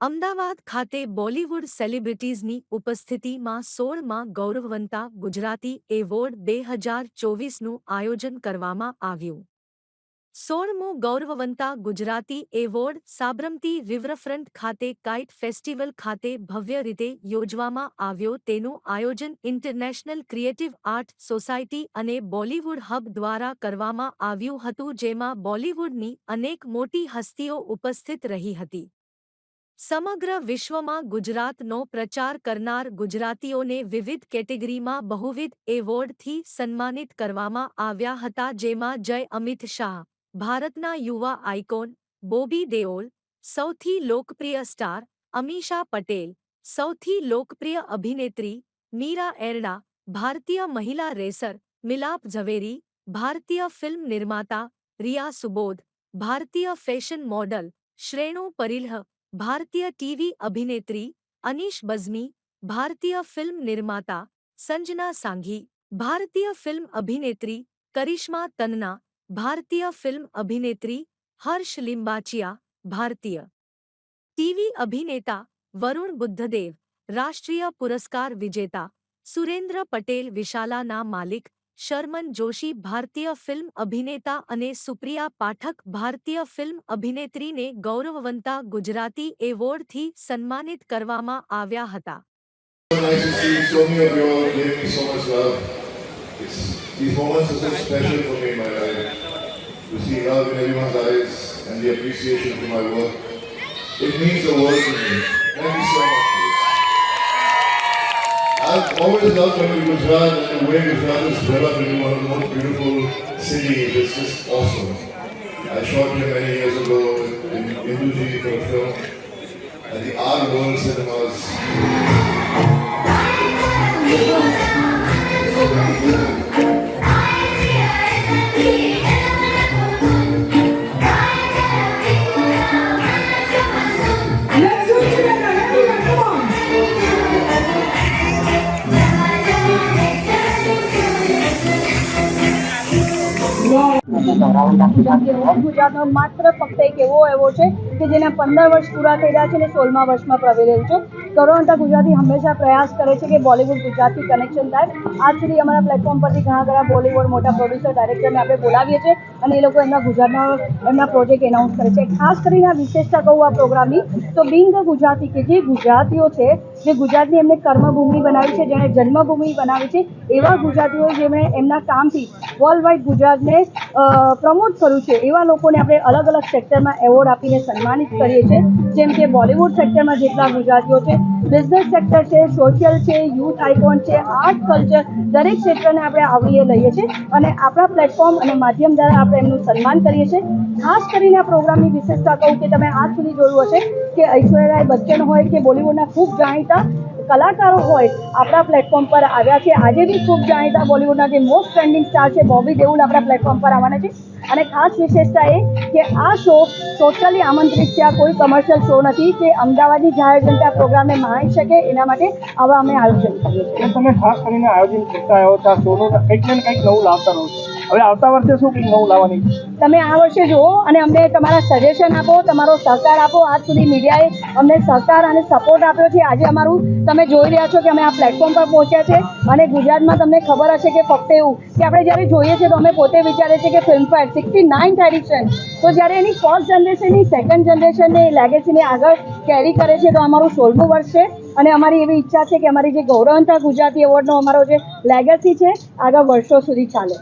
અમદાવાદ ખાતે બોલિવૂડ સેલિબ્રિટીઝની ઉપસ્થિતિમાં સોળમાં ગૌરવવંતા ગુજરાતી એવોર્ડ બે હજાર ચોવીસનું આયોજન કરવામાં આવ્યું. સોળમું ગૌરવવંતા ગુજરાતી એવોર્ડ સાબરમતી રિવરફ્રન્ટ ખાતે કાઇટ ફેસ્ટિવલ ખાતે ભવ્ય રીતે યોજવામાં આવ્યો તેનું આયોજન ઇન્ટરનેશનલ ક્રિએટિવ આર્ટ સોસાયટી અને બોલિવૂડ હબ દ્વારા કરવામાં આવ્યું હતું જેમાં બોલિવૂડની અનેક મોટી હસ્તીઓ ઉપસ્થિત રહી હતી. સમગ્ર વિશ્વમાં ગુજરાતનો પ્રચાર કરનાર ગુજરાતીઓને વિવિધ કેટેગરીમાં બહુવિધ એવોર્ડથી સન્માનિત કરવામાં આવ્યા હતા, જેમાં જય અમિત શાહ, ભારતના યુવા આઇકોન, બોબી દેઓલ, સૌથી લોકપ્રિય સ્ટાર, અમીષા પટેલ, સૌથી લોકપ્રિય અભિનેત્રી, મીરા એરડા, ભારતીય મહિલા રેસર, મિલાપ ઝવેરી, ભારતીય ફિલ્મ નિર્માતા, રિયા સુબોધ, ભારતીય ફેશન મોડલ, શ્રેણુ પરિલહ ભારતીય ટીવી અભિનેત્રી અનીશ બઝમી, ભારતીય ફિલ્મ નિર્માતા સંજના સાંઘી, ભારતીય ફિલ્મ અભિનેત્રી કરિશ્મા તન્ના, ભારતીય ફિલ્મ અભિનેત્રી હર્ષ લિંબાચિયા, ભારતીય ટીવી અભિનેતા વરુણ બુદ્ધદેવ, રાષ્ટ્રીય પુરસ્કાર વિજેતા સુરેન્દ્ર પટેલ વિશાલાના માલિક શર્મન જોશી ભારતીય ફિલ્મ અભિનેતા અને સુપ્રિયા પાઠક ભારતીય ફિલ્મ અભિનેત્રીને ગૌરવવંતા ગુજરાતી એવોર્ડથી સન્માનિત કરવામાં આવ્યા હતા. It means the world to me. Thank you so much. I've always loved coming to Gujarat and the way Gujarat has developed into one of the most beautiful cities. It's just awesome. I shot here many years ago in Induji for a film at the Art World Cinemas. Let's ગુજરાતનો માત્ર ફક્ત એક એવો એવો છે કે જેના પંદર વર્ષ પૂરા થઈ રહ્યા છે અને સોળમા વર્ષમાં પ્રવેલેલું છે. કરોડતા ગુજરાતી હંમેશા પ્રયાસ કરે છે કે બોલિવૂડ ગુજરાતથી કનેક્શન થાય. આજ સુધી અમારા પ્લેટફોર્મ પરથી ઘણા ઘણા બોલિવૂડ મોટા પ્રોડ્યુસર ડાયરેક્ટરને આપણે બોલાવીએ છીએ. અને એ લોકો એમના ગુજરાતના એમના પ્રોજેક્ટ એનાઉન્સ કરે છે. ખાસ કરીને આ વિશેષતા કહું આ પ્રોગ્રામની તો બિંગ ગુજરાતી કે જે ગુજરાતીઓ છે, જે ગુજરાતની એમને કર્મભૂમિ બનાવી છે, જેણે જન્મભૂમિ બનાવી છે, એવા ગુજરાતીઓ જેમણે એમના કામથી વર્લ્ડ વાઇડ ગુજરાતને પ્રમોટ કર્યું છે, એવા લોકોને આપણે અલગ અલગ સેક્ટરમાં એવોર્ડ આપીને સન્માનિત કરીએ છીએ. જેમ કે બોલિવૂડ સેક્ટરમાં જેટલા ગુજરાતીઓ છે બિઝનેસ સેક્ટર છે સોશિયલ છે યુથ આઇકોન છે આર્ટ કલ્ચર દરેક ક્ષેત્રને આપણે આવરીએ લઈએ છીએ અને આપણા પ્લેટફોર્મ અને માધ્યમ દ્વારા આપણે એમનું સન્માન કરીએ છીએ. ખાસ કરીને આ પ્રોગ્રામની વિશેષતા કહું કે તમે આજ સુધી જોયું હશે કે ઐશ્વર્યા રાય બચ્ચન હોય કે બોલિવૂડના ખૂબ જાણીતા કલાકારો હોય આપણા પ્લેટફોર્મ પર આવ્યા છે. આજે બી ખૂબ જાણીતા બોલિવૂડના જે મોસ્ટ ટ્રેન્ડિંગ સ્ટાર છે બોબી દેઉલ આપણા પ્લેટફોર્મ પર આવવાના છે. અને ખાસ વિશેષતા એ કે આ શો ટોટલી આમંત્રિત છે. આ કોઈ કમર્શિયલ શો નથી કે અમદાવાદની જાહેર જનતા પ્રોગ્રામને માણી શકે એના માટે આવા અમે આયોજન કરીએ છીએ. તમે ખાસ કરીને આયોજન કરતા આવ્યો છો. આ શોનું કંઈક ને કંઈક નવું લાવતા રહો છો. હવે આવતા વર્ષે શું કંઈક નવું લાવવાની? તમે આ વર્ષે જુઓ અને અમને તમારા સજેશન આપો, તમારો સહકાર આપો. આજ સુધી મીડિયાએ અમને સહકાર અને સપોર્ટ આપ્યો છે. આજે અમારું તમે જોઈ રહ્યા છો કે અમે આ પ્લેટફોર્મ પર પહોંચ્યા છે અને ગુજરાતમાં તમને ખબર હશે કે ફક્ત એવું કે આપણે જ્યારે જોઈએ છીએ તો અમે પોતે વિચારીએ છીએ કે ફિલ્મફેર સિક્સટી નાઇન્થ એડિશન તો જ્યારે એની ફર્સ્ટ જનરેશનની સેકન્ડ જનરેશનને લેગેસીને આગળ કેરી કરે છે તો અમારું સોળમું વર્ષ અને અમારી એવી ઈચ્છા છે કે અમારી જે ગૌરવંતા ગુજરાતી એવોર્ડનો અમારો જે લેગસી છે, આગળ વર્ષો સુધી ચાલે.